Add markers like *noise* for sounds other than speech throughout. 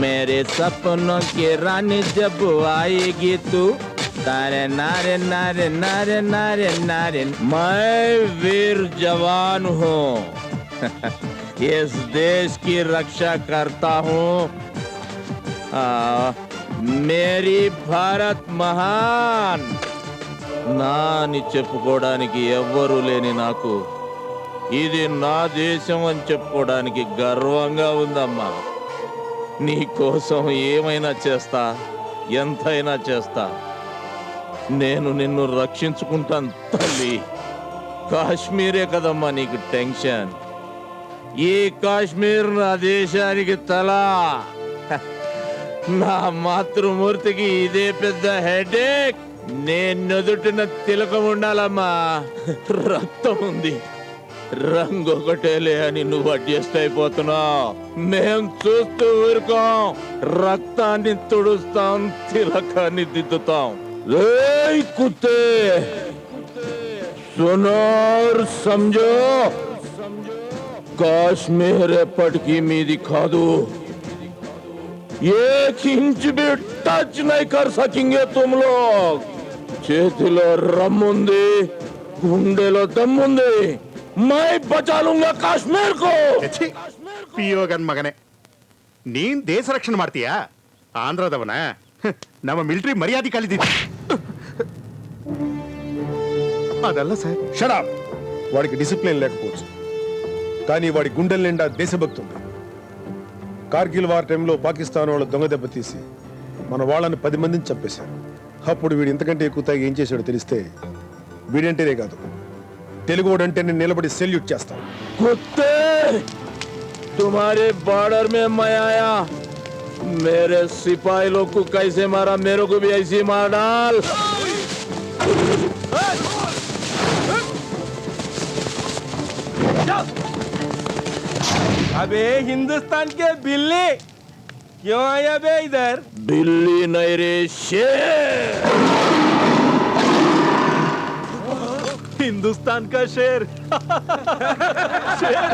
मेरे सपनों की रानी जब आएगी तू तारे नारे नारे नारे नारे नारे मैं वीर जवान हूँ इस देश की रक्षा करता हूँ మేరీ భారత్ మహాన్. నా అని చెప్పుకోవడానికి ఎవ్వరూ లేని నాకు ఇది నా దేశం అని చెప్పుకోవడానికి గర్వంగా ఉందమ్మా. నీ కోసం ఏమైనా చేస్తా ఎంతైనా చేస్తా. నేను నిన్ను రక్షించుకుంటాను తల్లి. కాశ్మీరే కదమ్మా నీకు టెన్షన్. ఈ కాశ్మీర్ నా దేశానికి తలా. నా మాతృమూర్తికి ఇదే పెద్ద హెడేక్. నేను నుదుటిన తిలకం ఉండాలమ్మా. రక్తం ఉంది. రంగు ఒకటేలే అని నువ్వు అడ్జస్ట్ అయిపోతున్నావు. మేం చూస్తూ ఊరుకోం. రక్తాన్ని తుడుస్తాం తిలకాన్ని దిద్దుతాం. ఏయ్ కుత్తే! సునోర్ సంజో! కాశ్మీర్ ఎప్పటికీ మీది కాదు. एक इंच भी टच नहीं कर सकेंगे तुम लोग చేతిలో రమ్ముంది గుండెలో దమ్ముంది మై బచా లూంగా కాశ్మీర్ కో ಛೀ, ಪಿಯೋ ಗನ್ ಮಗನೇ ನೀನ್ ದೇಶ ರಕ್ಷಣೆ ಮಾಡ್ತೀಯಾ ಆಂಧ್ರದವನ ಹ, ನಮ್ಮ ಮಿಲಿಟರಿ ಮರ್ಯಾದೆ ಕಲಿದಿದ್ದ ಅದಲ್ಲ ಸರ್ షడాప్ వాడికి డిసిప్లిన్ లేకపోవచ్చు కానీ వాడి గుండెల నిండా దేశభక్తి ఉంది కార్గిల్ వార్ టైంలో పాకిస్తాన్ వాళ్ళు దొంగ దెబ్బతీసి మన వాళ్ళని పది మందిని చంపేశారు. అప్పుడు వీడు ఇంతకంటే ఎక్కువ తాగి ఏం చేశాడో తెలిస్తే వీడంటేనే కాదు. తెలుగుడంటే నేను నిలబడి సెల్యూట్ చేస్తాను తుమారే బార్డర్ మే మయాయా. మేరే సిపాయిలో కుక్కైసే మారా మేరకు భీ మాడాల్. अबे हिंदुस्तान के बिल्ली। क्यों आया बे इधर? बिल्ली नहीं रे शेर। हिंदुस्तान का शेर। शेर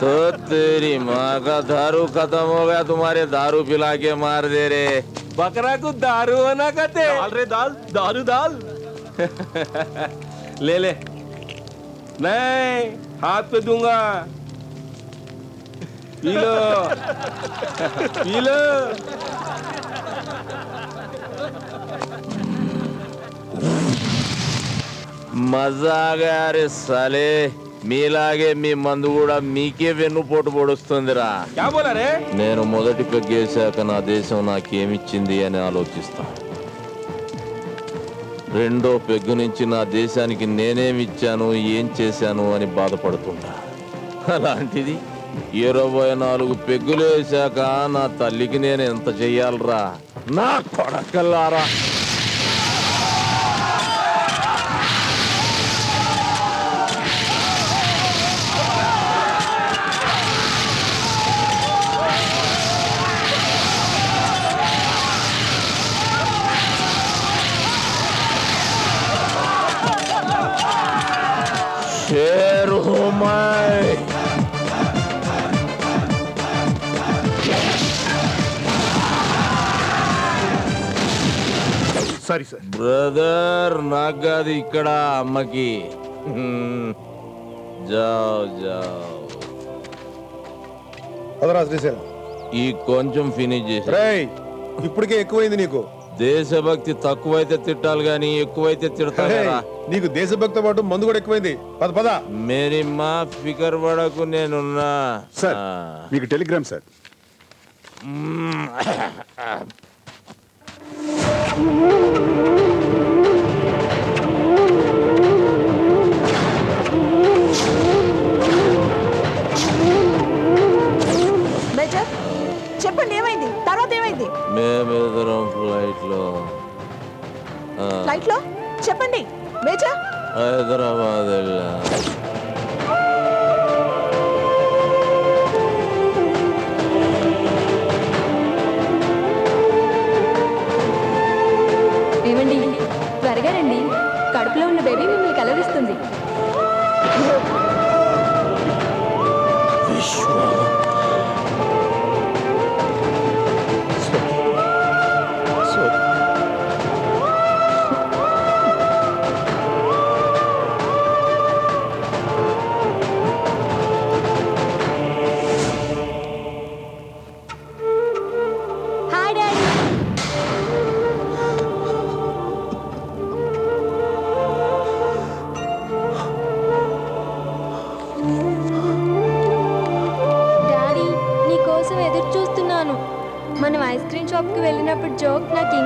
तो तेरी माँ का दारू खत्म हो गया तुम्हारे दारू पिला के मार दे रे। बकरा को दारू होना कहते दाल रे दाल दारू दाल। *laughs* ले ले। नहीं हाथ पे दूँगा। పీలో. పీలో. మజాగారే సలే మీలాగే మీ మందు కూడా మీకే వెన్నుపోటు పొడుస్తుందిరా. నేను మొదటి పెగ్గేశాక నా దేశం నాకేమిచ్చింది అని ఆలోచిస్తా. రెండో పెగ్గు నుంచి నా దేశానికి నేనేమిచ్చాను ఏం చేశాను అని బాధపడుతుంటా. అలాంటిది ఇరవై నాలుగు పెగ్గులేశాక నా తల్లికి నేను ఎంత చెయ్యాలరా? నా కొడకల్లారా? Sorry sir. బ్రదర్ నాకు కాదు ఇక్కడ అమ్మకి. హ్మ్. జావ్ జావ్. పదరా శ్రీశైలం. ఈ కొంచెం ఫినిష్ చేసి రేయ్ ఇప్పటికే ఎక్కువైంది నీకు. దేశభక్తి తక్కువైతే తిట్టాలి గాని ఎక్కువైతే రేయ్, తిడతారా నీకు దేశభక్తి పాటు మందు కూడా ఎక్కువైంది. పద పద. మేరీ మా ఫికర్ పడకు నేనున్నా. సార్. మీకు టెలిగ్రామ్ సార్. చెప్పండి ఏమైంది? తర్వాత ఏమైంది? మేమిద్దరం ఫ్లైట్లో ఫ్లైట్లో చెప్పండి మేజర్. హైదరాబాద్ వెళ్ళా. ఏమండి త్వరగా రండి. కడుపులో ఉన్న బేబీ మిమ్మల్ని కలరిస్తుంది విశ్వ.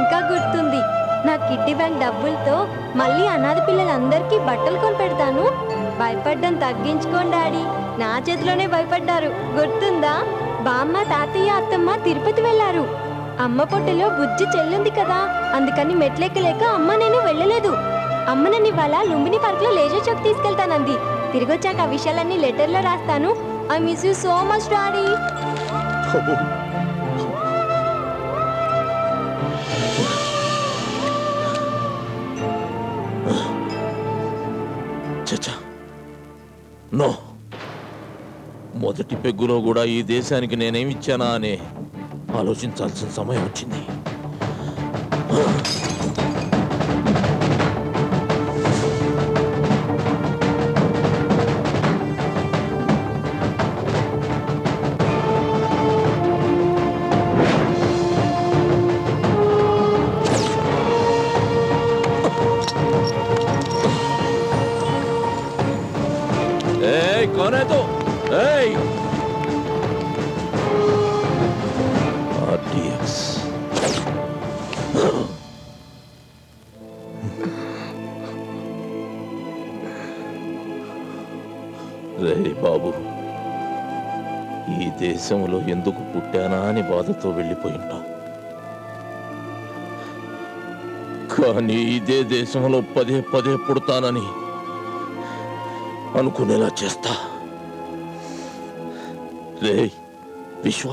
ఇంకా గుర్తుంది. నా కిడ్డీ బ్యాంక్ డబ్బులతో మళ్ళీ అనాథ పిల్లలందరికీ బట్టలు కొని పెడతాను భయపడ్డం తగ్గించుకోండి డాడీ. నా చేతిలోనే భయపడ్డారు. గుర్తుందా? బామ్మ తాతయ్య అత్తమ్మ తిరుపతి వెళ్ళారు. అమ్మ పొట్టలో బుజ్జి చెల్లుంది కదా. అందుకని మెట్లెక్కలేక అమ్మ నేను వెళ్ళలేదు. అమ్మ నన్ను ఇవాళ లుంబిని పార్క్లో లేజర్ షోకి తీసుకెళ్తానంది. తిరిగొచ్చాక ఆ విషయాలన్నీ లెటర్లో రాస్తాను. I miss you so much daddy. Oh, no. మొదటి పెగ్గులో కూడా ఈ దేశానికి నేనేమిచ్చానా అనే ఆలోచించాల్సిన సమయం వచ్చింది. ఆర్టీఎక్స్ రే బాబు ఈ దేశంలో ఎందుకు పుట్టానా అని బాధతో వెళ్ళిపోయి ఉంటావు కానీ ఇదే దేశంలో పదే పదే పుడతానని అనుకునేలా చేస్తా. రే విశ్వ.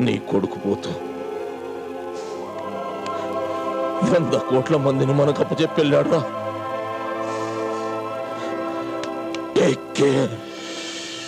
నీ కొడుకు పోతూ వంద కోట్ల మందిని మనకు అప్పచెప్పెళ్ళాడు రా టేక్ కేర్